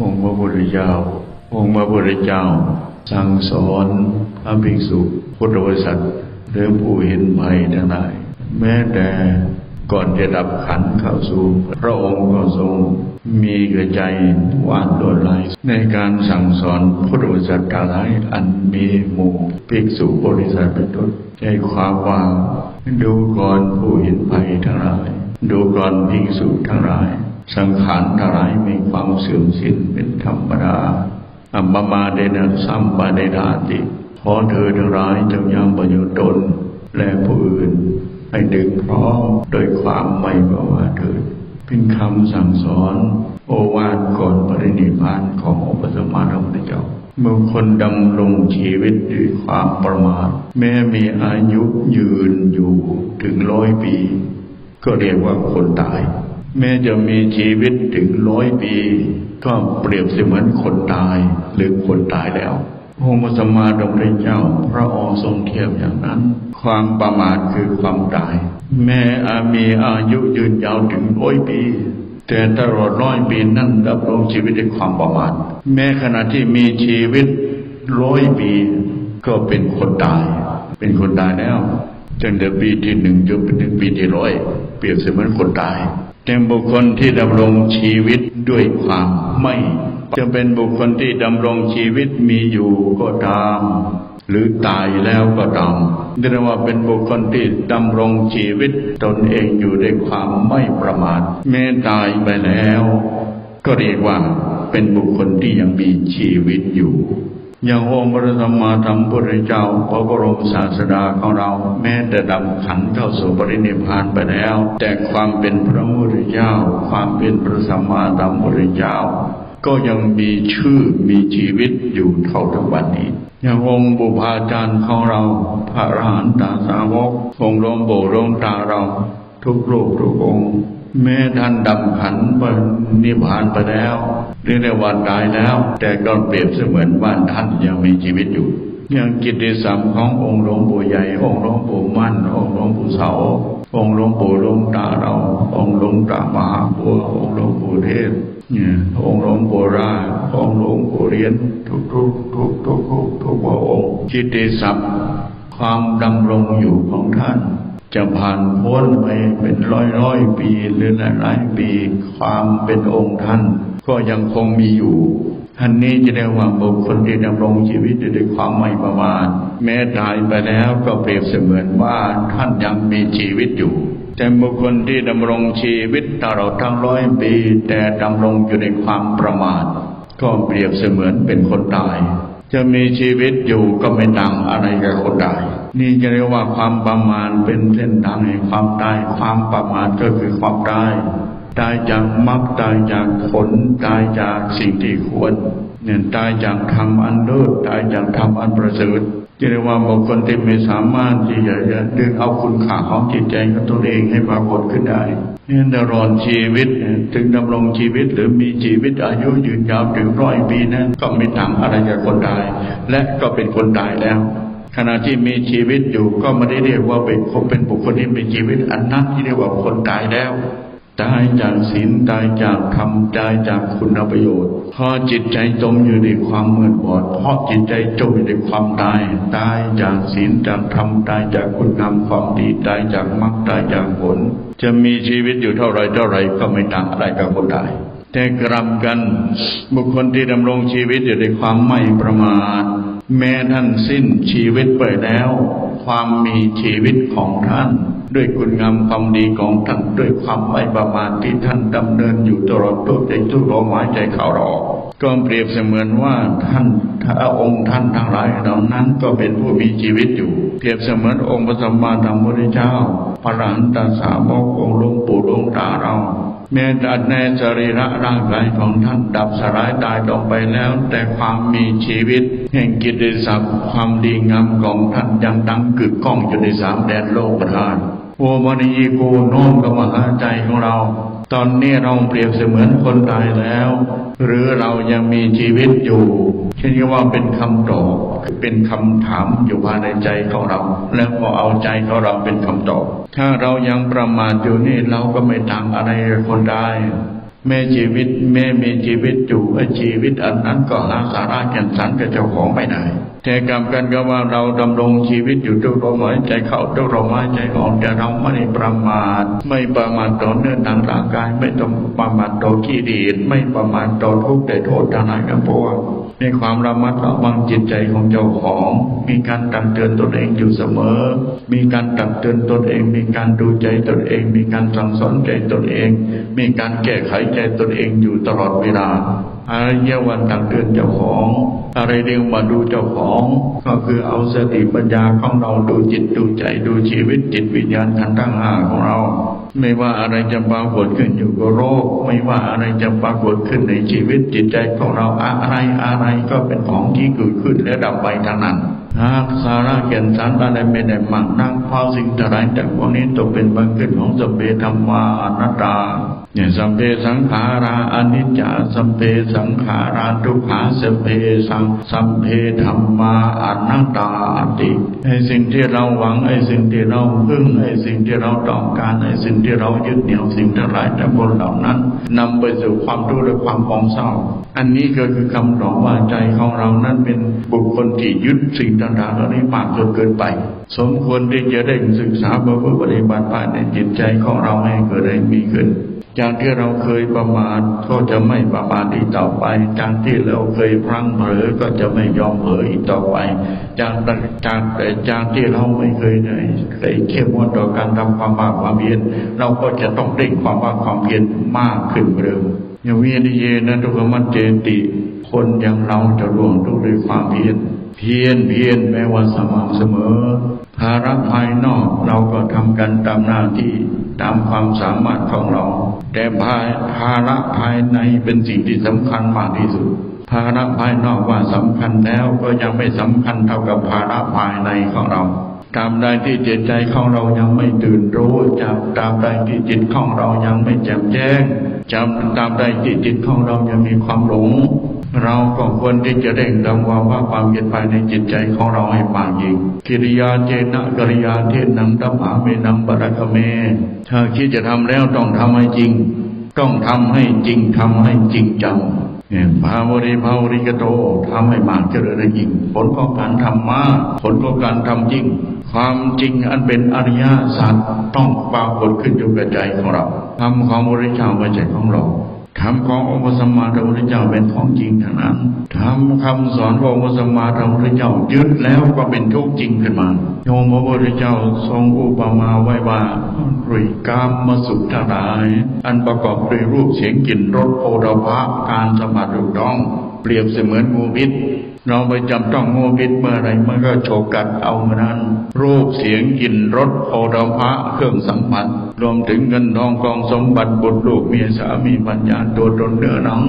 องค์พระพุทธเจ้า องค์พระพุทธเจ้า สั่งสอนพระภิกษุพุทธบริษัทหรือผู้เห็นภัยทั้งหลายแม้แต่ก่อนจะดับขันเข้าสู่ พระองค์ก็ทรงมีกระใจวาดลวดลายในการสั่งสอนพุทธบริษัททั้งหลายอันมีหมู่ภิกษุบริษัทเป็นต้นใจความว่าดูก่อนผู้เห็นภัยทั้งหลาย ดูก่อนภิกษุทั้งหลาย สังขารทลายมีความเสื่อมสิ้นเป็นธรรมดาอัมมามาเดนะสัมปาเดดาติขอเธอทั้งหลายจงยำประโยชน์ตนและผู้อื่น ให้ดึงพร้อมโดยความไม่ประมาทเถิดเป็นคำสั่งสอน โอวาทก่อนปรินิพพานขององค์พระสัมมาสัมพุทธเจ้าเมื่อคนดำรงชีวิตด้วยความประมาทแม้มีอายุยืนอยู่ถึงร้อยปี ก็เรียกว่าคนตาย แม้จะมีชีวิตถึงร้อยปี ก็เปรียบเสมือนคนตายหรือคนตายแล้วพระสัมมาสัมพุทธเจ้า พระองค์ทรงเทียบอย่างนั้น ความประมาทคือความตาย แม้อามีอายุยืนยาวถึงร้อยปี แต่ตลอดร้อยปีนั้นดำรงชีวิตด้วยความประมาท แม้ขณะที่มีชีวิตร้อยปี ก็เป็นคนตาย เป็นคนตายแล้วจนเดือปีที่หนึ่งจนไปถึงปีที่ร้อยเปรียบเสมือนคนตาย แต่บุคคลที่ดำรงชีวิตด้วยความไม่ จะเป็นบุคคลที่ดำรงชีวิตมีอยู่ก็ตาม หรือตายแล้วก็ตามเรียกว่าเป็นบุคคลที่ดำรงชีวิตตนเองอยู่ด้วยความไม่ประมาทแม้ตายไปแล้ว ก็เรียกว่าเป็นบุคคลที่ยังมีชีวิตอยู่ ย่างองค์พระสัมมาสัมพุทธเจ้าพระบรมศาสดาของเรา แม้แต่ดำขันเข้าสู่ปรินิพพานไปแล้ว แต่ความเป็นพระพุทธเจ้า ความเป็นพระสัมมาสัมพุทธเจ้า ก็ยังมีชื่อมีชีวิตอยู่เท่าทุกวันนี้อย่างองค์บุพาจารย์ของเรา พระอรหันตสาวกองค์หลวงปู่หลวงตาเรา ทุกรูปทุกองค์ แม้ท่านดำขันนิพพานไปแล้วเรียกได้ว่าตายแล้ว แต่ก็เปรียบเสมือนว่าท่านยังมีชีวิตอยู่ อย่างกิตติศัพท์ขององค์หลวงปู่ใหญ่ องค์หลวงปู่มั่น องค์หลวงปู่เสา องค์หลวงปู่หลวงตาเรา องค์หลวงตามหาบัวองค์หลวงปู่เทศเนี่ยองค์หลวงปู่ราองค์หลวงปู่เรียน ทุกทุกทุกทุกทุกทุกพระองค์กิตติศัพท์ความดำรงอยู่ของท่าน จะผ่านพ้นไปเป็นร้อยร้อยปีหรือหลายหลายปีความเป็นองค์ท่าน ก็ยังคงมีอยู่ท่านนี้จะได้ว่าบุคคลที่ดำรงชีวิตด้วยความไม่ประมาทแม้ตายไปแล้วก็เปรียบเสมือนว่าท่านยังมีชีวิตอยู่ แต่บุคคลที่ดำรงชีวิตตลอดทั้งร้อยปี แต่ดำรงอยู่ในความประมาท ก็เปรียบเสมือนเป็นคนตาย จะมีชีวิตอยู่ก็ไม่ต่างอะไรกับคนตาย นี่จะเรียกว่าความประมาทเป็นเส้นทางแห่งความตาย ความประมาทก็คือความตายตายจากมรรคตายจากผลตายจากสิ่งที่ควรเนี่ยตายจากธรรมอันเลิศตายจากธรรมอันประเสริฐจะเรียกว่าบุคคลที่ไม่สามารถที่จะดึงเอาคุณค่าของจิตใจของตัวเองให้ปรากฏขึ้นได้เนี่ยตลอดชีวิตถึงดำรงชีวิตหรือมีชีวิตอายุยืนยาวถึงร้อยปีนั้นก็ไม่ต่างอะไรกับคนตาย และก็เป็นคนตายแล้ว ขณะที่มีชีวิตอยู่ก็ไม่ได้เรียกว่าเป็นคนเป็นบุคคลที่มีชีวิตอันนั้นที่เรียกว่าคนตายแล้วตายจากศีลตายจากธรรมตายจากคุณประโยชน์เพราะจิตใจจมอยู่ในความมืดบอด เพราะจิตใจจมอยู่ในความตาย ตายจากศีลจากธรรมตายจากคุณงามความดีตายจากมรรคตายจากผล จะมีชีวิตอยู่เท่าไรเท่าไรก็ไม่ต่างอะไรกับคนตาย แต่กลับกันบุคคลที่ดำรงชีวิตอยู่ในความไม่ประมาท แม้ท่านสิ้นชีวิตไปแล้ว ความมีชีวิตของท่าน ด้วยคุณงามความดีของท่านด้วยความไม่ประมาทที่ท่านดำเนินอยู่ตลอดตัวใจทุกลมหายใจเข้ารออกก็เปรียบเสมือนว่าท่านถ้าองค์ท่านทั้งหลายเหล่านั้นก็เป็นผู้มีชีวิตอยู่ เปรียบเสมือนองค์พระสัมมาสัมพุทธเจ้าพระอรหันตสาวกองค์หลวงปู่หลวงตาเรา แม้แต่ในสรีระร่างกายของท่านดับสลายตายลงไปแล้ว แต่ความมีชีวิต แห่งกิตติศัพท์ความดีงามของท่านยังดังกึกก้องอยู่ในสามแดนโลกประทานโอมณีโกโน้มกับมหาใจของเรา ตอนนี้เราเปรียบเสมือนคนตายแล้ว หรือเรายังมีชีวิตอยู่ เช่นว่าเป็นคำตอบเป็นคำถามอยู่ภายในใจของเรา แล้วก็เอาใจของเราเป็นคำตอบ ถ้าเรายังประมาทอยู่นี่เราก็ไม่ต่างอะไรคนได้ แม้ชีวิต แม้มีชีวิตอยู่ไอ้ชีวิตอันนั้นก็หาสาระแก่นสารกับเจ้าของไม่ได้แต่กรรมกันก็ว่าเราดำรงชีวิตอยู่ทุกลมหายใจเข้าทุกลมหายใจออกแต่เราไม่ประมาทไม่ประมาทต่อเนื้อทางร่างกายไม่ต้องประมาทต่อกิเลสไม่ประมาทต่อทุกข์แต่โทษทางไหนกันพวกในความระมัดระวังจิตใจของเจ้าของ มีการตักเตือนตนเองอยู่เสมอ มีการตักเตือนตนเอง มีการดูใจตนเอง มีการสั่งสอนใจตนเอง มีการแก้ไขใจตนเองอยู่ตลอดเวลาอารยวันตักเตือนเจ้าของอะไรเรียกมาดูเจ้าของ ก็คือเอาสติปัญญาของเราดูจิตดูใจดูชีวิตจิตวิญญาณขันธ์ทั้งห้าของเรา ไม่ว่าอะไรจะปรากฏขึ้นอยู่กับโรค ไม่ว่าอะไรจะปรากฏขึ้นในชีวิตจิตใจของเราอะไรอะไรก็เป็นของที่เกิดขึ้นและดับไปทั้งนั้นหากสาระแก่นสารอะไรไม่ได้มากนั่งเพราสิ่งต่างๆจากพวกนี้ตกเป็นบังเกิดของสมเปธรรมานัตตาเนี่ยสัมเพสังขาราอนิจจาสัมเพสังขาราทุกขาสัมเพสังสัมเพธรรมาอนัตตาติไอสิ่งที่เราหวังไอสิ่งที่เราพึ่งไอสิ่งที่เราต้องการไอสิ่งที่เรายึดเหนี่ยวสิ่งทั้งหลายทั้งปวงเหล่านั้นนำไปสู่ความทุกข์และความปองเศร้า อันนี้ก็คือคำตอบว่าใจของเรานั้นเป็นบุคคลที่ยึดสิ่งต่างๆเหล่านี้มากจนเกินไป สมควรที่จะได้ศึกษาเพื่อปฏิบัติภายในจิตใจของเราให้เกิดได้มีขึ้นจากที่เราเคยประมาทก็จะไม่ประมาทอีกต่อไป จากที่เราเคยพลั้งเผลอก็จะไม่ยอมเผลออีกต่อไป จากจากแต่จากที่เราไม่เคยได้เคยเข้มงวดต่อการทำความบาปความเพียรเราก็จะต้องเร่งความบาปความเพียรมากขึ้นเร็วอย่างวิญญาณนะทุกขมัจเจติ คนอย่างเราจะร่วงทุกข์ด้วยความเพียร เพียรเพียรแม้ว่าสม่ำเสมอ ภาระภายนอกเราก็ทำกันตามหน้าที่ตามความสามารถของเรา แต่ภายภาระภายในเป็นสิ่งที่สำคัญมากที่สุด ภาระภายนอกว่าสำคัญแล้วก็ยังไม่สำคัญเท่ากับภาระภายในของเราตามใดที่จิตใจของเรายังไม่ตื่นรู้จำตามใดที่จิตของเรายังไม่แจ่มแจ้งจำตามใดที่จิตของเรายังมีความหลง เราก็ควรที่จะเร่งทำความว่าความเย็นภายในจิตใจของเราให้มากยิ่งกิริยาเจนะกิริยาเทนังตัมหาเมนังบรักเม ถ้าคิดจะทำแล้วต้องทำให้จริง ต้องทำให้จริงทำให้จริงจัง ภาวริภาวริกโตทำให้มากเจริญยิ่ง ผลของการทำมากผลของการทำจริง ความจริงอันเป็นอริยสัจต้องปรากฏขึ้นอยู่กับใจของเราทำของพระพุทธเจ้าเป็นใจของเรา ธรรมขององค์พระสัมมาสัมพุทธเจ้าเป็นของจริงทั้งนั้นธรรมคำสอนขององค์พระสัมมาสัมพุทธเจ้ายึดแล้วก็เป็นทุกข์จริงขึ้นมาโยมพระพุทธเจ้าทรงอุปมาไว้ว่ารุยกามมาสุขทั้งหลาย อันประกอบด้วยรูปเสียงกลิ่นรสโอดภะการสมผัสถูกต้อง เปรียบเสมือนงูพิษ เราไปจำต้องงูพิษเมื่อไรมันก็โฉกกัดเอาเมื่อนั้น รูปเสียงกลิ่นรสโอดภะเครื่องสัมผัสรวมถึงเงินทองกองสมบัติบุตรลูกเมียสามีปัญญาตัวตนเนื้อหนัง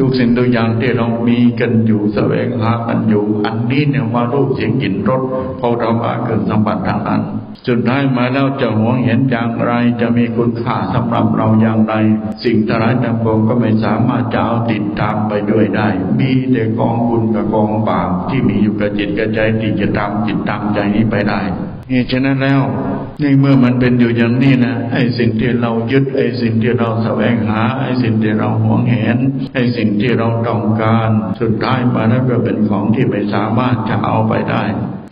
ทุกสิ่งทุกอย่างที่เรามีกันอยู่แสวงหากันอยู่ อันนี้เนี่ยว่ารูปเสียงกลิ่นรสโอดภะเครื่องสัมผัสทางนั้นสุดท้ายมาแล้วจะหวงเห็นอย่างไร จะมีคุณค่าสำหรับเราอย่างไร สิ่งทั้งหลายทั้งปวงก็ไม่สามารถจะเอาติดตามไปด้วยได้ มีแต่กองบุญกับกองบาปที่มีอยู่กับจิตกับใจที่จะตามจิตตามใจนี้ไปได้เนี่ฉะนั้นแล้ว นเมื่อมันเป็นอยู่อย่างนี้นะไอ้สิ่งที่เรายึดไอ้สิ่งที่เราแสวงหาไอ้สิ่งที่เราหวงเห็นไอ้สิ่งที่เราต้องการ สุดท้ายมาแล้วก็เป็นของที่ไม่สามารถจะเอาไปได้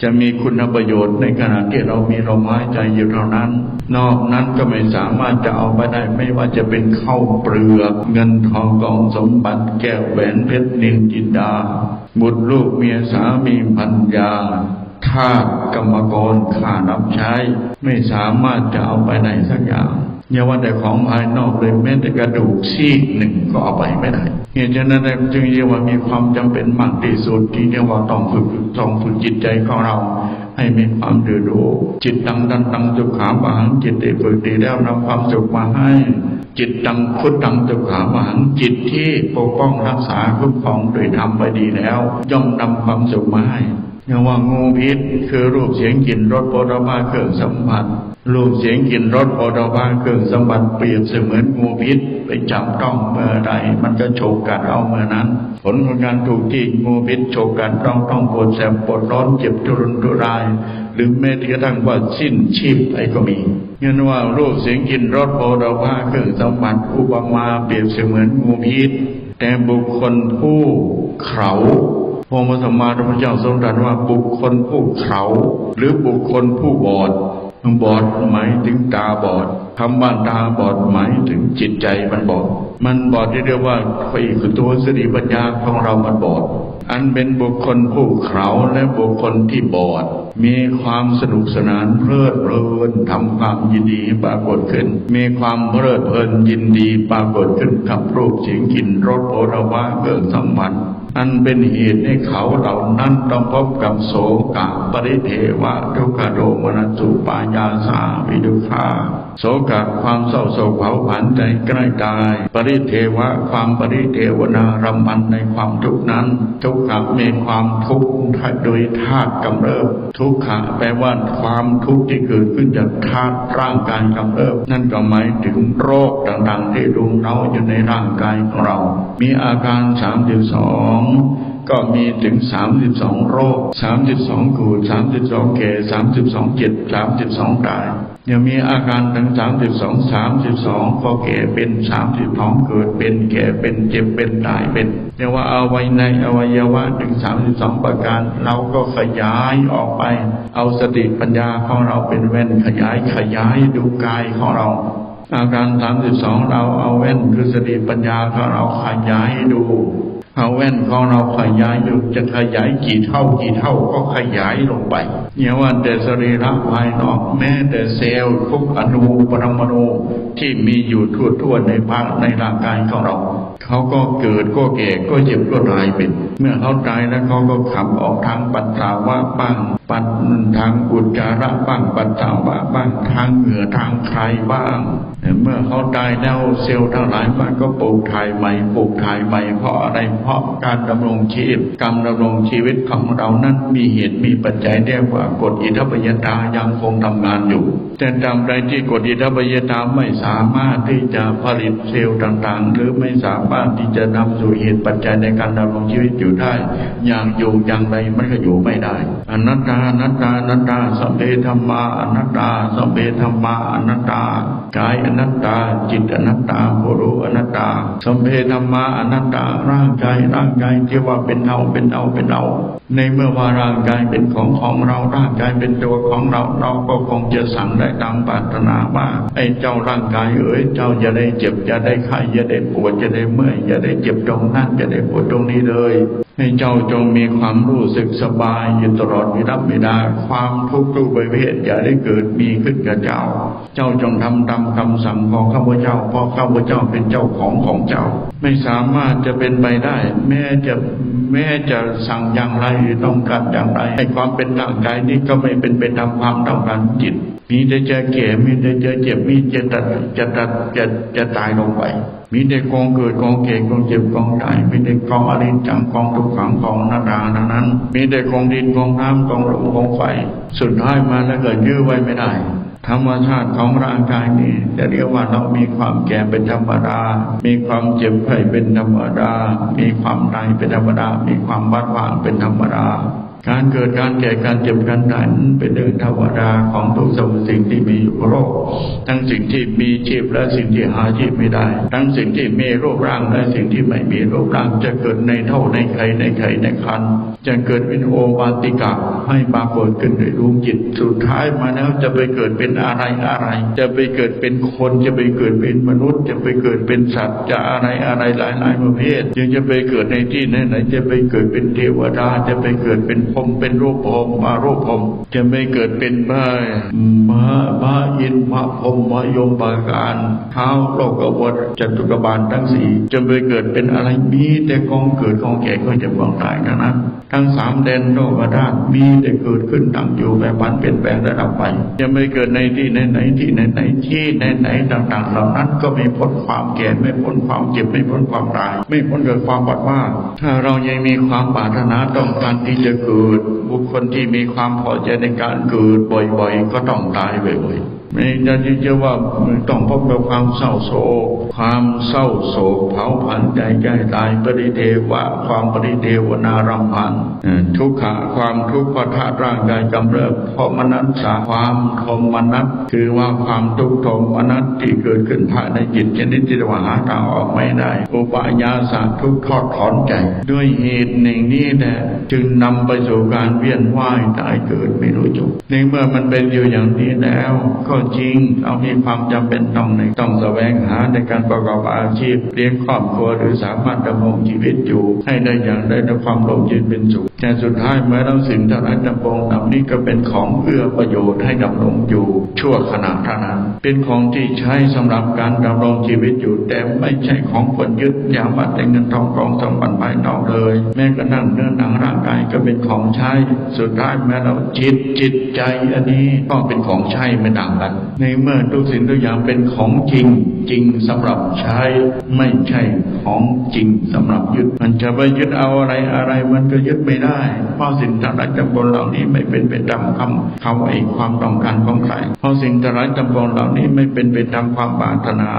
จะมีคุณประโยชน์ในขณะที่เรามีลมหายใจอยู่เท่านั้น นอกนั้นก็ไม่สามารถจะเอาไปได้ไม่ว่าจะเป็นข้าวเปลือก เงินทองกองสมบัติแก้วแหวนเพชรนินจินดา บุตรลูกเมียสามีพันยา ทากรรมกรข้ารับใช้ ไม่สามารถจะเอาไปได้สักอย่างอย่าว่าแต่ของภายนอกเลยแม้แต่กระดูกซีกหนึ่งก็เอาไปไม่ได้เหตุฉะนั้นจึงเรียกว่ามีความจำเป็นมากที่สุดที่เรียกว่าต้องฝึกต้องฝึกจิตใจของเรา ให้มีความเดือดูจิตตังตังตังจุขาบังจิตได้ฝึกดีแล้วนำความสุขมาให้ จิตตังพุทธังจุขาบังจิตที่ปกป้องรักษาคุ้มครองโดยธรรมไปดีแล้ว ย่อมนำความสุขมาให้ ย่างว่างูพิษคือรูปเสียงกลิ่นรสโผฏฐาเครื่องสัมผัสรูปเสียงกลิ่นรสโผฏฐาเครื่องสัมผัสเปรียบเสมือนงูพิษไปจับต้องเมื่อใดมันก็โฉกกัดเอาเมื่อนั้น ผลของการถูกที่งูพิษโฉกกัดต้องต้องปวดแสบปวดร้อนเจ็บทุรนทุราย หรือแม้กระทั่งว่าสิ้นชีพไปก็มีเงินว่ารูปเสียงกลิ่นรสโผฏฐาเครื่องสัมผัสอุปมาเปรียบเสมือนงูพิษแต่บุคคลผู้เขา พระสัมมาสัมพุทธเจ้าทรงตรัสว่าบุคคลผู้เขาหรือบุคคลผู้บอดบอดหมายถึงตาบอดคำว่าตาบอดหมายถึงจิตใจมันบอด มันบอดที่เรียกว่าไฟคือตัวสติปัญญาของเรามันบอด อันเป็นบุคคลผู้เขาและบุคคลที่บอด มีความสนุกสนานเพลิดเพลินทำความยินดีปรากฏขึ้น มีความเพลิดเพลินยินดีปรากฏขึ้นกับรูปเสียงกลิ่นรสโผฏฐะเกิดสัมผัส อันเป็นเหตุให้เขาเหล่านั้นต้องพบกับโศกะปริเทวะทุกขโดมนัสุปายาสาวิดุขา โศกะความเศร้าโศกเผาผันใจใกล้ตาย ปริเทวะความปริเทวนารำพันในความทุกข์นั้น ทุกขะมีความทุกข์โดยธาตุกำเริบ ทุกขะแปลว่าความทุกข์ที่เกิดขึ้นจากธาตุร่างกายกำเริบ นั่นก็หมายถึงโรคต่างๆ ที่รุมเร้าอยู่ในร่างกายของเรา มีอาการสามสิบสองก็มีถึงสามสิบสองโรคสามสิบสองกูดสามสิบสองเกสามสิบสองเจ็ดสามสิบสองตาย ยังมีอาการทั้งสามสิบสองสามสิบสองพอแก่เป็นสามสิบสองเกิดเป็นแก่เป็นเจ็บเป็นตายเป็นเรียกว่าเอาไว้ในอวัยวะถึงสามสิบสองประการ เราก็ขยายออกไป เอาสติปัญญาของเราเป็นแว่นขยายขยายดูกายของเรา อาการสามสิบสองเราเอาแว่นคือสติปัญญาของเราขยายดู เอาแว่นของเราขยายอยู่จะขยายกี่เท่ากี่เท่าก็ขยายลงไปเนี่ยว่าแต่สรีระภายนอกแม้แต่เซลล์ทุกอนุปรมาณูที่มีอยู่ทั่วๆในภาคในร่างกายของเราเขาก็เกิดก็แก่ก็เจ็บก็ตายเป็น เมื่อเขาตายแล้วเขาก็ขับออกทางปัสสาวะบ้าง ปัดทางอุจจาระบ้างปัสสาวะบ้างทางเหงื่อทางใครบ้าง เมื่อเขาตายแล้วเซลล์ทั้งหลายมันก็ปลูกถ่ายใหม่ปลูกถ่ายใหม่เพราะอะไรเพราะการดำรงชีพกรรมดำรงชีวิตของเรานั้นมีเหตุมีปัจจัยเรียกว่ากฎอิทธิปยตายังคงทำงานอยู่ แต่ตามใดที่กฎอิทธิปยตาไม่สามารถที่จะผลิตเซลล์ต่างๆ หรือไม่สามารถที่จะนำสู่เหตุปัจจัยในการดำรงชีวิตอยู่ได้ อย่างอยู่อย่างไรมันก็อยู่ไม่ได้อนัตตาอนัตตาอนัตตาสัมเพธรรมาอนัตตาสัมเพธรรมาอนัตตากายอนัตตา จิตอนัตตาโุรุอนัตตาสัมเพธรรมาอนัตตาร่างกายร่างกายที่ว่าเป็นเราเป็นเราเป็นเรา ในเมื่อว่าร่างกายเป็นของของเราร่างกายเป็นตัวของเราเราก็คงจะสั่งได้ตามปรารถนาว่าไอ้เจ้าร่างกายเอ๋ยเจ้าอย่าได้เจ็บอย่าได้ไข้อย่าได้ปวดอย่าได้เมื่อยอย่าได้เจ็บตรงนั้นอย่าได้ปวดตรงนี้เลย ให้เจ้าจงมีความรู้สึกสบายอยู่ตลอดมีรับไม่ได้ความทุกข์ทุกประเภทอย่าได้เกิดมีขึ้นกับเจ้า เจ้าจงทำตามคำสั่งของข้าพเจ้าเพราะข้าพเจ้าเป็นเจ้าของของเจ้า ไม่สามารถจะเป็นไปได้ แม้จะแม้จะสั่งอย่างไรต้องการอย่างไรให้ความเป็นร่างกายนี้ก็ไม่เป็นไปตามความต้องการจิตมีแต่จะแก่มีแต่จะเจ็บมีจะตัดจะตัดจะจะตายลงไป มีแต่กองเกิดกองเก่กองเจ็บกองตายมีแต่กองอริจังกองทุกขังกองนาดานั้น มีแต่กองดินกองน้ำกองลมกองไฟ สุดท้ายมาแล้วเกิดยื้อไว้ไม่ได้ ธรรมชาติของร่างกายนี้ จะเรียกว่าเรามีความแก่เป็นธรรมดา มีความเจ็บไข้เป็นธรรมดา มีความตายเป็นธรรมดา มีความบัดว่างเป็นธรรมดา การเกิดการแก่การเจ็บการตายเป็นเรื่องธรรมดาของทุกสรรพสิ่งที่มีอยู่โลกทั้งสิ่งที่มีชีพและสิ่งที่หาชีพไม่ได้ ทั้งสิ่งที่มีรูปร่างและสิ่งที่ไม่มีรูปร่างจะเกิดในเท่าในไข่ในไข่ในคันจะเกิดเป็นโอวาติกะให้ปรากฏขึ้นในดวงจิตสุดท้ายมาแล้วจะไปเกิดเป็นอะไรอะไร จะไปเกิดเป็นคนจะไปเกิดเป็นมนุษย์ จะไปเกิดเป็นสัตว์จะอะไรอะไรหลายหลายประเภทยังจะไปเกิดในที่ไหนไหนจะไปเกิดเป็นเทวดาจะไปเกิดเป็นพรมเป็นรูปพรมมารูปพรมจะไม่เกิดเป็นบ้ามามะอินมะพรมมะยมบาการเท้าโลกวดจตุกบาลทั้งสี่จะไม่เกิดเป็นอะไรมีแต่กองเกิดกองแก่ก็จะบองตายทั้งนั้นทั้งสามแดนโลกธาตุมีแต่เกิดขึ้นตั้งอยู่แบบพันเปลี่ยนแปลงระดับไป จะไม่เกิดในที่ไหนไหนที่ไหนไหนที่ไหนไหนต่างๆเหล่านั้นก็ไม่พ้นความแก่ไม่พ้นความเจ็บไม่พ้นความตาย ไม่พ้นเกิดความบัดว่า ถ้าเรายังมีความปรารถนาต้องการที่จะเกิดบุคคลที่มีความพอใจในการเกิดบ่อยๆ ก็ต้องตายบ่อยๆ ไม่ได้ที่จะว่าต้องพบกับความเศร้าโศก ความเศร้าโศกเผาผันใจใจตายปริเทวะ ความปริเทวนารำพันทุกขะความทุกข์พระธาตุร่างกายกำเริบเพราะมนัสสาความทมนัสคือว่าความทุกข์ทมนัสที่เกิดขึ้นภายในจิตชนิดที่ว่าหาทางออกไม่ได้อุปายาสะทุกข์ทอดถอนใจ ด้วยเหตุหนึ่งนี้แหละจึงนำไปสู่การเวียนว่ายตายเกิดไม่รู้จบในเมื่อมันเป็นอยู่อย่างนี้แล้วก็จริงเรามีความจำเป็นต้องในต้องแสวงหาในการประกอบอาชีพเลี้ยงครอบครัวหรือสามารถดำรงชีวิตอยู่ ให้ได้อย่างได้ด้วยความร่มเย็นเป็นสุขแต่สุดท้ายเมื่อเราสิ่งทั้งหลายดำรงเหล่านี้ก็เป็นของเอื้อประโยชน์ให้ดำรงอยู่ ชั่วขณะเท่านั้น เป็นของที่ใช้สำหรับการดำรงชีวิตอยู่ แต่ไม่ใช่ของคนยึดอย่ามาแต่เงินทองกองสมบัติภายนอกเลย แม้กระทั่งเนื้อหนังร่างกายก็เป็นของใช้ สุดท้ายแม้เราจิตจิตใจอันนี้ก็เป็นของใช้ไม่ต่างกันในเมื่อทุกสิ่งทุกอย่างเป็นของจริง จริงสำหรับใช้ไม่ใช่ของจริงสำหรับยึด มันจะไปยึดเอาอะไรอะไรมันก็ยึดไม่ได้ เพราะสิ่งทั้งหลายจำปนเหล่านี้ไม่เป็นไปตามคำคำไอ้ความต้องการของใครเพราะสิ่งทั้งหลายจำปนเหล่านี้ไม่เป็นไปตามความปรารถนา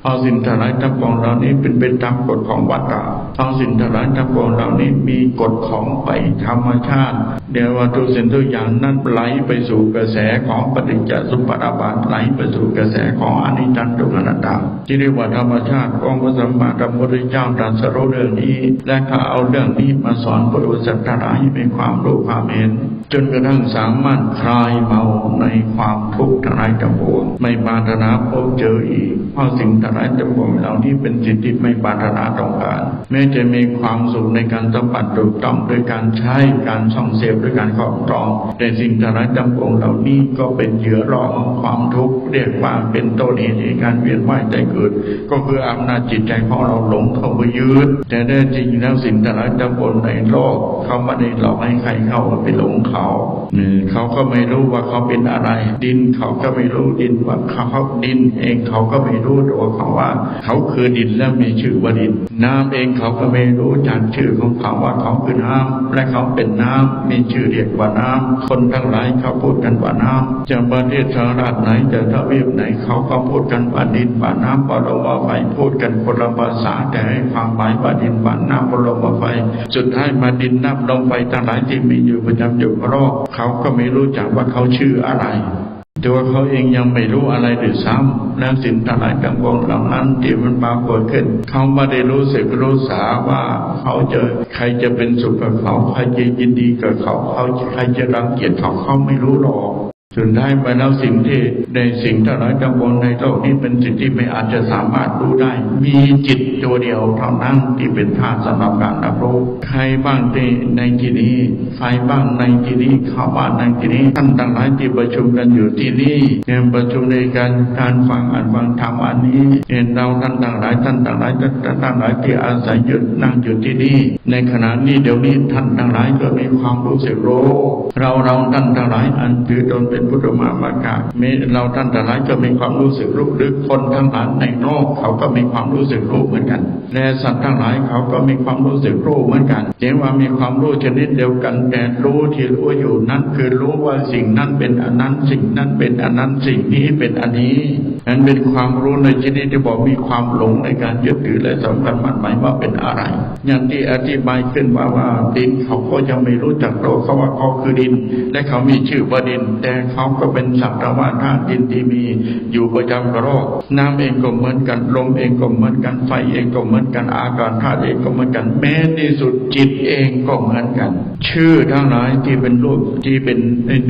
เพราะสิ่งทั้งหลายจำปนเหล่านี้เป็นไปตามกฎของวัฏฏะเพราะสิ่งทั้งหลายจำปนเหล่านี้มีกฎของไปธรรมชาติ เดี๋ยวว่าทุกสิ่งทุกอย่างนั้นไหลไปสู่กระแสของปฏิจจสมปบาทไหลไปสู่กระแสของอนิจจังทุกขังอนัตตาที่เรียกว่าธรรมชาติของพระสัมมาสัมพุทธเจ้าตรัสรู้เรื่องนี้ และก็เอาเรื่องนี้มาสอนพุทธศาสนาให้มีความรู้ความเห็นจนกระทั่งสามารถคลายเมาในความทุกข์ทั้งหลายทั้งปวงไม่ปรารถนาพบเจออีกเพราะสิ่งทั้งหลายทั้งปวงเหล่านี้เป็นสิ่งที่ไม่ปรารถนาต้องการแม้จะมีความสุขในการสัมผัสถูกต้องโดยการใช้การส่องเสพด้วยการครอบครอง แต่สิ่งทั้งหลายทั้งปวงเหล่านี้ก็เป็นเหยื่อล่อของความทุกข์เรียกว่าเป็นต้นเหตุในการเวียนว่ายใจเกิด ก็คืออำนาจจิตใจของเราหลงเข้าไปยึดแต่แท้จริงแล้วสิ่งทั้งหลายทั้งปวงในโลกเขาไม่ได้หลอกให้ใครเข้าไปหลงเขาเนี่ยเขาก็ไม่รู้ว่าเขาเป็นอะไร ดินเขาก็ไม่รู้ดินว่าเขาดินเองเขาก็ไม่รู้ตัวเขาว่า เขาคือดินแล้วมีชื่อว่าดิน น้ำเองเขาก็ไม่รู้จากชื่อของเขาว่าเขาคือน้ำและเขาเป็นน้ำมีชื่อเรียกว่าน้ำคนทั้งหลายเขาพูดกันว่าน้ำจะประเทศรัฐไหนจะทวีปไหนเขาก็พูดกันว่าดินว่าน้ำว่าลมว่าไฟพูดกันคนละภาษาแต่ให้ความหมายว่าดินว่าน้ำว่าลมว่าไฟสุดท้ายมาดินน้ำลมไฟทั้งหลายที่มีอยู่ประจำอยู่รอบเขาก็ไม่รู้จักว่าเขาชื่ออะไรตัวเขาเองยังไม่รู้อะไรหรือซ้ำและสิ่งทั้งหลายทั้งปวงเหล่านั้นที่มันปรากฏขึ้น เขาไม่ได้รู้สึกรู้สาว่าเขาจะใครจะเป็นสุขกับเขาใครจะยินดีกับเขาเขาใครจะรังเกียจเขาเขาไม่รู้หรอก สุดท้ายไปแล้วสิ่งที่ในสิ่งทั้งหลายทั้งปวงในโลกนี้เป็นสิ่งที่ไม่อาจจะสามารถรู้ได้ มีจิตตัวเดียวเท่านั้นที่เป็นธาตุสำหรับการรับรู้ใครบ้างที่ในที่นี้ใครบ้างในที่นี้เข้าบ้านในที่นี้ท่านทั้งหลายที่ประชุมกันอยู่ที่นี่เนี่ยประชุมในการการฟังอันฟังธรรมอันนี้เห็นเราท่านทั้งหลายท่านทั้งหลายท่านทั้งหลายที่อาศัยอยู่นั่งอยู่ที่นี่ในขณะนี้เดี๋ยวนี้ท่านทั้งหลายก็มีความรู้สึกรู้เราเราท่านทั้งหลายอันถือตนเป็นพุทธมามากามีเราท่านทั้งหลายก็มีความรู้สึกรู้หรือคนทั้งหลายในโลกเขาก็มีความรู้สึกรู้เหมือนกันและสัตว์ทั้งหลายเขาก็มีความรู้สึกรู้เหมือนกันเห็นว่ามีความรู้ชนิดเดียวกันแต่รู้ที่รู้อยู่นั้นคือรู้ว่าสิ่งนั้นเป็นอันนั้นสิ่งนั้นเป็นอันนั้นสิ่งนี้เป็นอันนี้นั้นเป็นความรู้ในชนิดที่บอกมีความหลงในการยึดถือและสำคัญมันหมายว่าเป็นอะไร อย่างที่อธิบายขึ้นว่าว่าดินเขาก็ยังไม่รู้จักตัวเขาว่าเขาคือดิน และเขามีชื่อว่าดินแต่เขาก็เป็นสัตว์ว่าธาตุดินที่มีอยู่ประจำกระรอกน้ำเองก็เหมือนกันลมเองก็เหมือนกันไฟเองก็เหมือนกันอากาศธาตุเองก็เหมือนกันแม้ที่สุดจิตเองก็เหมือนกัน ชื่อทั้งหลายที่เป็นรูปที่เป็น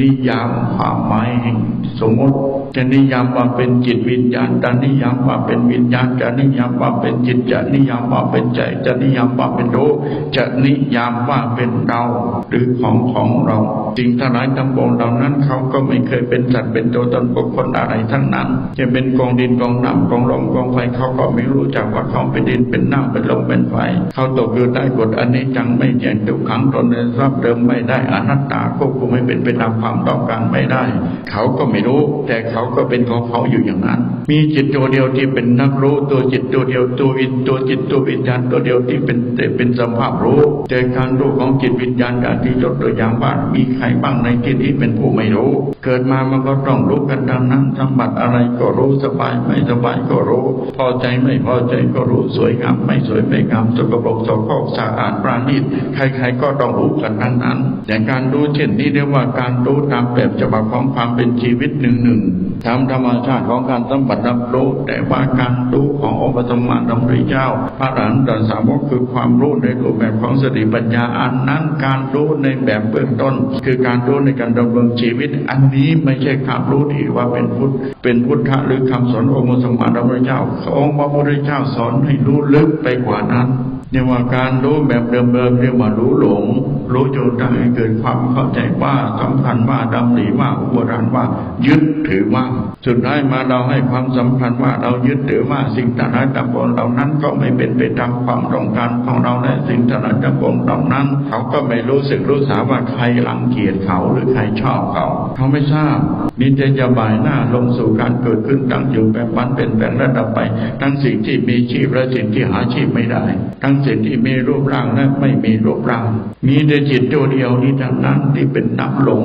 นิยามความหมายแห่งสมมติจะนิยามว่าเป็นจิตวิญญาณจะนิยามว่าเป็นวิญญาณจะนิยามว่าเป็นจิตจะนิยามว่าเป็นใจจะนิยามว่าเป็นรู้จะนิยามว่าเป็นเราหรือของของเราสิ่งทั้งหลายทั้งปวงเหล่านั้นเขาก็ไม่เคยเป็นสัตว์เป็นตัวตนบุคคลอะไรทั้งนั้น จะเป็นกองดินกองน้ำกองลมกองไฟเขาก็ไม่รู้จักว่าเขาเป็นดินเป็นน้ำเป็นลมเป็นไฟเขาตกอยู่ใต้กฎอันนี้จังไม่แจ้งทุกขังตนในทรัพย์เดิมไม่ได้อนัตตาควบคุมไม่เป็นไปตามความต้องการไม่ได้ เขาก็ไม่รู้ แต่เขาก็เป็นของเขาอยู่อย่างนั้น มีจิตตัวเดียวที่เป็นนักรู้ตัวจิตตัวเดียวตัววินตัวจิตตัววิญญาณตัวเดียวที่เป็นเป็นสภาพรู้แต่การรู้ของจิตวิญญาณอย่างที่ยกตัวอย่างว่ามีใครบ้างในที่นี้เป็นผู้ไม่รู้เกิดมามันก็ต้องรู้กันดังนั้นสมบัติอะไรก็รู้สบายไม่สบายก็รู้ พอใจไม่พอใจก็รู้สวยงามไม่สวยไม่งามสกปรกสกปรกสะอาดปราณีตใครๆก็ต้องรู้กันทั้งนั้นอย่างการรู้เช่นนี้เรียกว่าการรู้ตามแบบฉบับของความเป็นชีวิตหนึ่งหนึ่งตามธรรมชาติของการสัมผัสรับรู้แต่ว่าการรู้ขององค์ปฐมดำริเจ้า พระอรหันตสาวกคือความรู้ในรูปแบบของสติปัญญาอันนั้นการรู้ในแบบเบื้องต้น คือการรู้ในการดำรงชีวิตอันนี้ไม่ใช่ความรู้ที่ว่าเป็นพุทธ เป็นพุทธะหรือคำสอนองค์สมมาดำริเจ้าองค์พระพุทธเจ้าสอนให้รู้ลึกไปกว่านั้นเรียว่าการรู้แบบเดิมๆเรียกว่ารู้หลง รู้จนทำให้เกิดความเข้าใจว่าสำคัญว่าดำริว่าอุปทานว่า ยึดถือว่าสุดท้ายมาเราให้ความสำคัญว่าเรายึดถือว่าสิ่งต่างๆต่างๆเหล่านั้นก็ไม่เป็นไปตามความต้องการของเราและสิ่งต่างๆต่างๆเหล่านั้น เขาก็ไม่รู้สึกรู้สาว่าใครรังเกียจเขาหรือใครชอบเขาเขาไม่ทราบ มีแต่จะบ่ายหน้าลงสู่การเกิดขึ้นตั้งอยู่แปรปันเป็นแปลงระดับไป ทั้งสิ่งที่มีชีพและสิ่งที่หาชีพไม่ได้ ทั้งสิ่งที่มีรูปร่างและไม่มีรูปร่าง มีแต่จิตตัวเดียวนี้ทั้งนั้นที่เป็นนักหลง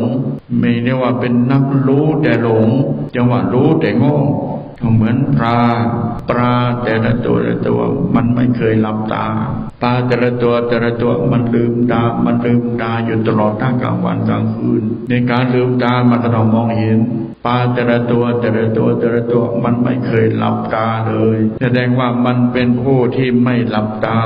ไม่ได้ว่าเป็นนักรู้แต่หลงจังหวะรู้แต่โง่ เหมือนปลา ปลาแต่ละตัวแต่ละตัว มันไม่เคยหลับตา ปลาแต่ละตัวแต่ละตัวมันลืมตา มันลืมตาอยู่ตลอดทั้งกลางวันกลางคืน ในการลืมตามันก็ต้องมองเห็นปลาแต่ละตัวแต่ละตัวแต่ละตัวมันไม่เคยหลับตาเลย แสดงว่ามันเป็นผู้ที่ไม่หลับตา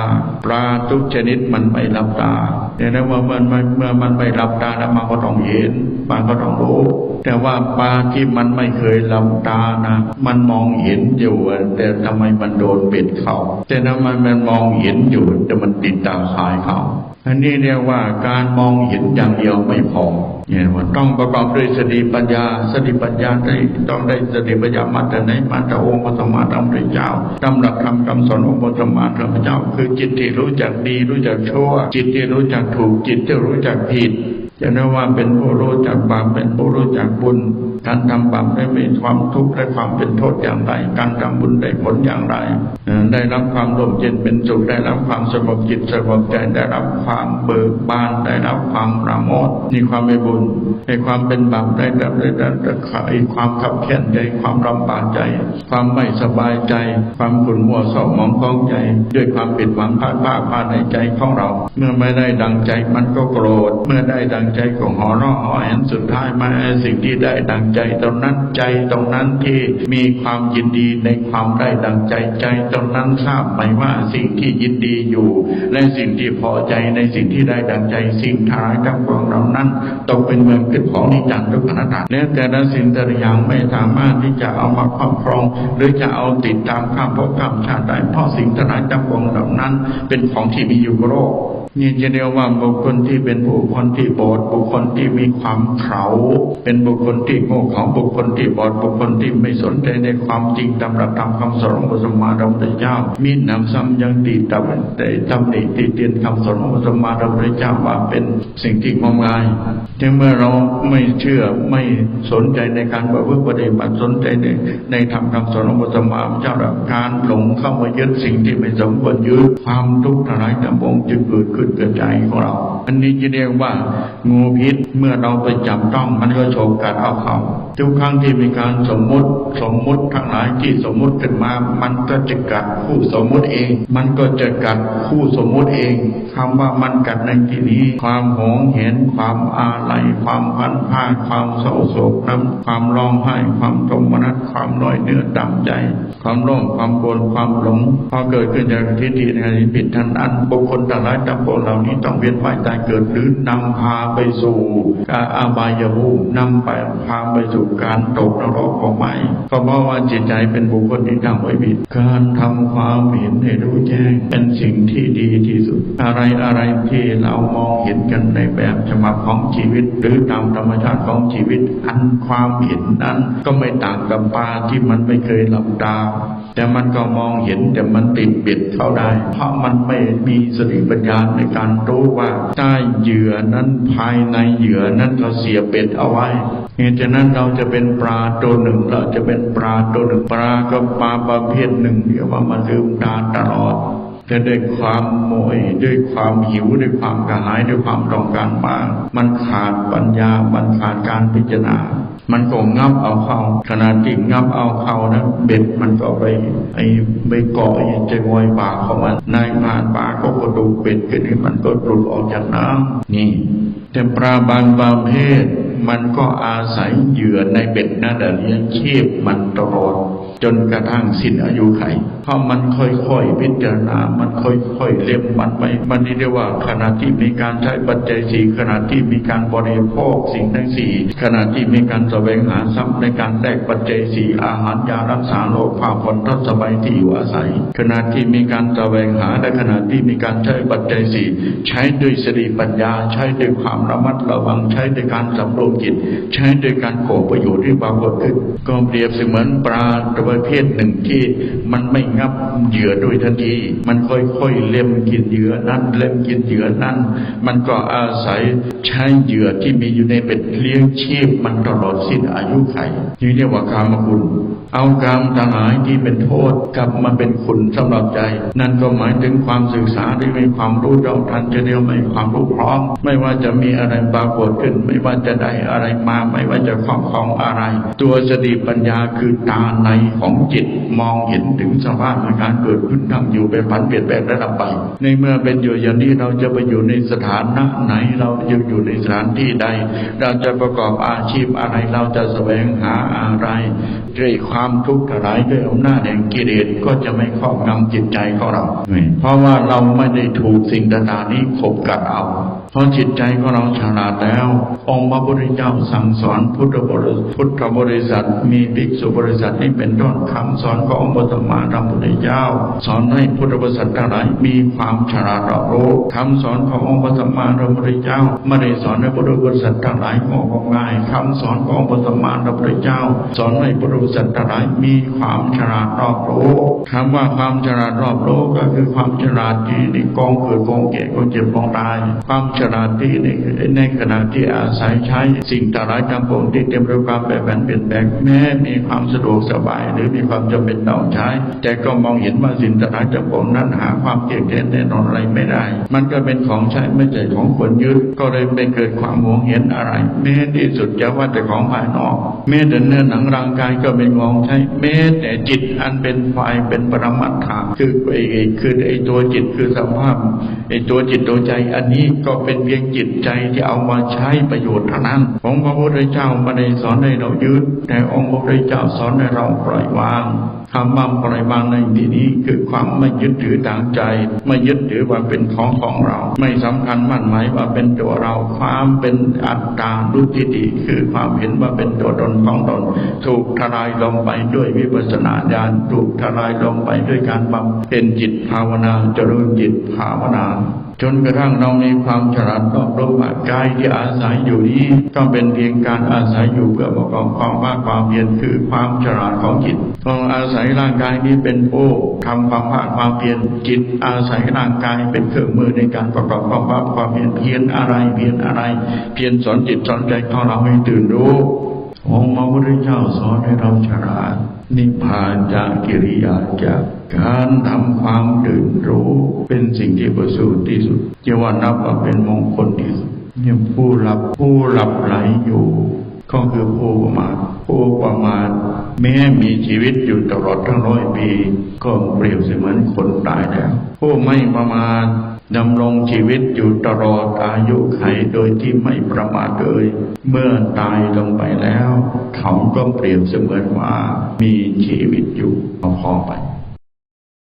ปลาทุกชนิดมันไม่หลับตาแต่นั้นว่ามันเมื่อมันไม่หลับตาแล้วมันก็ต้องเห็นมันก็ต้องรู้ แต่ว่าปลาที่มันไม่เคยหลับตานะมันมองเห็นอยู่แต่ทำไมมันโดนเบ็ดเขาแต่นั้นมันมันมองเห็นอยู่แต่มันติดตาคายเขาอันนี้เรียกว่าการมองเห็นอย่างเดียวไม่พอเนี่ยว่าต้องประกอบด้วยสติปัญญาสติปัญญาได้ต้องได้สติปัญญามาแต่ไหนมาแต่องค์พระสมมาธรรมเจ้าตำรับคำคำสอนองค์พระสมมาธรรมเจ้า คือจิตที่รู้จักดีรู้จักชั่ว จิตที่รู้จักถูกจิตจะรู้จักผิด จะนับว่าเป็นผู้รู้จักบาปเป็นผู้รู้จักบุญ การทำบาปได้มีความทุกข์และความเป็นโทษอย่างไร การทำบุญได้ผลอย่างไร ได้รับความร่มเย็นเป็นสุขได้รับความสงบจิตสงบใจได้รับความเบิกบานได้รับความประโมทมีความเป็นบุญในความเป็นบาปได้รับได้รับขายความขับแค้นใจความลำบากใจ ความไม่สบายใจ ความขุ่นมัวเศร้าหมองคล้องใจ ด้วยความผิดหวังพลาดพลาดภายในใจของเรา เมื่อไม่ได้ดังใจมันก็โกรธเมื่อได้ดังใจก็หอร้องหอแหนสุดท้ายมาสิ่งที่ได้ดังใจตรงนั้นใจตรงนั้นที่มีความยินดีในความได้ดังใจใจตรงนั้นทราบไหมว่าสิ่งที่ยินดีอยู่ และสิ่งที่พอใจในสิ่งที่ได้ดังใจสิ่งทายทั้งปวงเหล่านั้นตกเป็นเมืองขึ้นของนิจังทุกขณะตาและแต่ละสิ่งแต่ละอย่างไม่สามารถที่จะเอามาครอบครอง หรือจะเอาติดตามข้ามภพข้ามชาติได้เพราะสิ่งทั้งหลายทั้งปวงเหล่านั้น เป็นของที่มีอยู่โลก นี่จะเรียกว่าบุคคลที่เป็นบุคคลที่บอดบุคคลที่มีความเขาเป็นบุคคลที่โง่เขาบุคคลที่บอดบุคคลที่ไม่สนใจในความจริงตามหลักธรรมคำสอนของพระสมมาสัมพุทธเจ้ามีหนำซ้ำยังตีตับแต่ตำหนิตีเตียนคำสอนของพระสมมาสัมพุทธเจ้าว่าเป็นสิ่งที่งมงายแต่เมื่อเราไม่เชื่อไม่สนใจในการประพฤติปฏิบัติสนใจในในธรรมคำสอนของพระสมมาสัมพุทธเจ้าการหลงเข้ามายึดสิ่งที่ไม่สมควรยึดความทุกข์ทั้งหลายทั้งปวงจึงเกิดขึ้นเกิดใจของเรา อันนี้จะเรียกว่า งูพิษเมื่อเราไปจับต้องมันก็โฉกกัดเอาเขาทุกครั้งที่มีการสมมุติสมมุติทั้งหลายที่สมมุติขึ้นมา มันก็จะกัดผู้สมมุติเอง มันก็จะกัดผู้สมมุติเองคำว่ามันกัดในที่นี้ ความหงเห็นความอาลัยความพันผ้าความเศร้าโศกน้ำความร้องไห้ความโทมนัสความน้อยเนื้อดำใจ ความโลภความโกรธความหลงพอเกิดขึ้นจากทิฏฐิในผิดทันอันบุคคลทั้งหลายทั้งวงเหล่านี้ต้องเวียนว่ายตายเกิดหรือนำพาไปสู่การอาบายภูมินำไปพาไปสู่การตกนรกของใหม่ก็เพราะว่าจิตใจเป็นบุคคลที่ทำไว้ผิดการทำความเห็นให้รู้แจ้งเป็นสิ่งที่ดีที่สุด อะไรอะไรที่เรามองเห็นกันในแบบฉบับของชีวิต หรือตามธรรมชาติของชีวิต อันความเห็นนั้นก็ไม่ต่างกับปลาที่มันไม่เคยหลับตา แต่มันก็มองเห็นแต่มันติดเบ็ดเข้าได้ เพราะมันไม่มีสติปัญญาในการรู้ว่าใต้เหยื่อนั้นภายในเหยื่อนั้นเราเสียเบ็ดเอาไว้เหตุฉะนั้นเราจะเป็นปลาตัวหนึ่งเราจะเป็นปลาตัวหนึ่งปลาก็ปลาประเภทหนึ่งเดียวว่ามันลืมตาตลอด แต่ด้วยความโมยด้วยความหิวด้วยความกระหายด้วยความต้องการมาก มันขาดปัญญา มันขาดการพิจารณา มันก็งับเอาเข้าขณะที่งับเอาเข้านะเบ็ดมันก็ไปไอ้ไปเกาะไอ้จะงอยปากของมันนายผ่านปากก็กระดูกเบ็ดกันนี่มันก็หลุดออกจากน้ำนี่แต่ปลาบางประเภทมันก็อาศัยเหยื่อในเบ็ดนั่นแหละเลี้ยงชีพมันตลอด จนกระทั่งสิ้นอายุไขเพราะมันค่อยๆพิจารณา มันค่อยๆเล็มมันไป มันนี่เรียกว่าขณะที่มีการใช้ปัจจัยสี่ขณะที่มีการบริโภคสิ่งทั้งสี่ขณะที่มีการแสวงหาทรัพย์ในการแลกปัจจัยสี่อาหารยารักษาโรคผ้าผ่อนทัสบายที่อยู่อาศัย ขณะที่มีการแสวงหาและขณะที่มีการใช้ปัจจัยสี่ใช้ด้วยสติปัญญา ใช้ด้วยความระมัดระวังใช้ด้วยการสำรวมจิต ใช้ด้วยการก่อประโยชน์ที่ปรากฏขึ้นก็เปรียบเสมือนปลาประเภทหนึ่งที่มันไม่งับเหยื่อด้วยทันที มันค่อยๆเล็มกินเหยื่อนั้น เล็มกินเหยื่อนั้น มันก็อาศัย ใช้เหยื่อที่มีอยู่ในเป็ดเลี้ยงชีพมันตลอดสิ้นอายุไขนี่เรียกว่ากามคุณ เอากามทั้งหลายที่เป็นโทษกลับมาเป็นคุณสำหรับใจ นั่นก็หมายถึงความศึกษาที่มีความรู้เราทันจะเดียวไม่ความรู้พร้อม ไม่ว่าจะมีอะไรปรากฏขึ้น ไม่ว่าจะได้อะไรมา ไม่ว่าจะครอบครองอะไร ตัวสติปัญญาคือตาในของจิตมองเห็นถึงสภาพในการเกิดขึ้นตั้งอยู่เป็นผันเปลี่ยนแปลงระดับไป ในเมื่อเป็นอยู่อย่างนี้เราจะไปอยู่ในสถานะไหนเราจะอยูู่่ในสถานที่ใด เราจะประกอบอาชีพอะไรเราจะแสวงหาอะไรด้วยความทุกข์หลายด้วยอำนาจแห่งกิเลสก็จะไม่ครอบงำจิตใจของเรา เพราะว่าเราไม่ได้ถูกสิ่งต่างๆนี้ขบกัดเอา เพราะจิตใจของเราฉลาดแล้ว องค์พระพุทธเจ้าสั่งสอนพุทธบริพุทธบริษัท มีภิกษุบริษัทนี้เป็นต้นคำสอนขององค์พระธรรมาธรรมพุทธเจ้า สอนให้พุทธบริษัททั้งหลายมีความฉลาดรอบรู้คำสอนขององค์พระธรรมาธรรมพุทธเจ้าไม่ได้สอนให้พุทธบริษัททั้งหลายงอกง่ายคำสอนขององค์พระธรรมาธรรมพุทธเจ้า สอนให้พุทธบริษัททั้งหลายมีความฉลาดรอบรู้คำว่าความฉลาดรอบรู้ก็คือความฉลาดที่ในกองเกิดกองแก่กองเจ็บกองตาย ความฉลาดที่ในในขณะที่อาศัยใช้สิ่งต่างๆทั้งปวงที่เต็มด้วยความแปรปรวนเปลี่ยนแปลงแม้มีความสะดวกสบาย หรือมีความจำเป็นต้องใช้ แต่ก็มองเห็นว่าสิ่งต่างๆทั้งปวงนั้นหาความเกี่ยวแก่แน่นอนอะไรไม่ได้ มันก็เป็นของใช้ไม่ใช่ของควรยึดก็เลยเป็นเกิดความหวงเห็นอะไร แม้ที่สุดจะว่าแต่ของภายนอกแม้แต่เนื้อหนังร่างกายก็เป็นของใช้แม้แต่จิตอันเป็นฝ่ายเป็นปรมัตถาคือไอ้คือไอ้ตัวจิตคือสภาพไอ้ตัวจิตตัวใจอันนี้ก็เป็นเพียงจิตใจที่เอามาใช้ประโยชน์เท่านั้นของพระพุทธเจ้าไม่ได้สอนให้เรายึดแต่องค์พระพุทธเจ้าสอนให้เราปล่อยวาง คำว่าปล่อยวางในที่นี้คือความไม่ยึดถือทางใจ ไม่ยึดถือว่าเป็นของของเรา ไม่สำคัญมั่นหมายว่าเป็นตัวเรา ความเป็นอัตตาดุติติคือความเห็นว่าเป็นตัวตนของตน ถูกทลายลงไปด้วยวิปัสสนาญาณถูกทลายลงไปด้วยการบำเพ็ญจิตภาวนาเจริญจิตภาวนาจนกระทั่งเรามีความฉลาดรอบรู้ว่ากายที่อาศัยอยู่นี้ก็เป็นเพียงการอาศัยอยู่เพื่อประกอบความภาคความเพียรคือความฉลาดของจิตพองอาศัยร่างกายนี้เป็นผู้ทำความภาคความเพียรจิตอาศัยร่างกายเป็นเครื่องมือในการประกอบความภาคความเพียรเพียรอะไรเพียรอะไร เพียรสอนจิตสอนใจของเราให้ตื่นรู้องค์พระพุทธเจ้าสอนให้เราฉลาดนิพพานจากกิริยาจากการทำความตื่นรู้เป็นสิ่งที่ประเสริฐที่สุดจะว่านับว่าเป็นมงคลที่สุดเนี่ยผู้หลับผู้หลับไหลอยู่ ก็คือผู้ประมาทผู้ประมาทแม้มีชีวิตอยู่ตลอดทั้งร้อยปี ก็เปรียบเสมือนคนตายแล้ว ผู้ไม่ประมาทดำรงชีวิตอยู่ตลอดอายุไขโดยที่ไม่ประมาทเลย เมื่อตายลงไปแล้ว เขาก็เปรียบเสมือนว่ามีชีวิตอยู่พอไป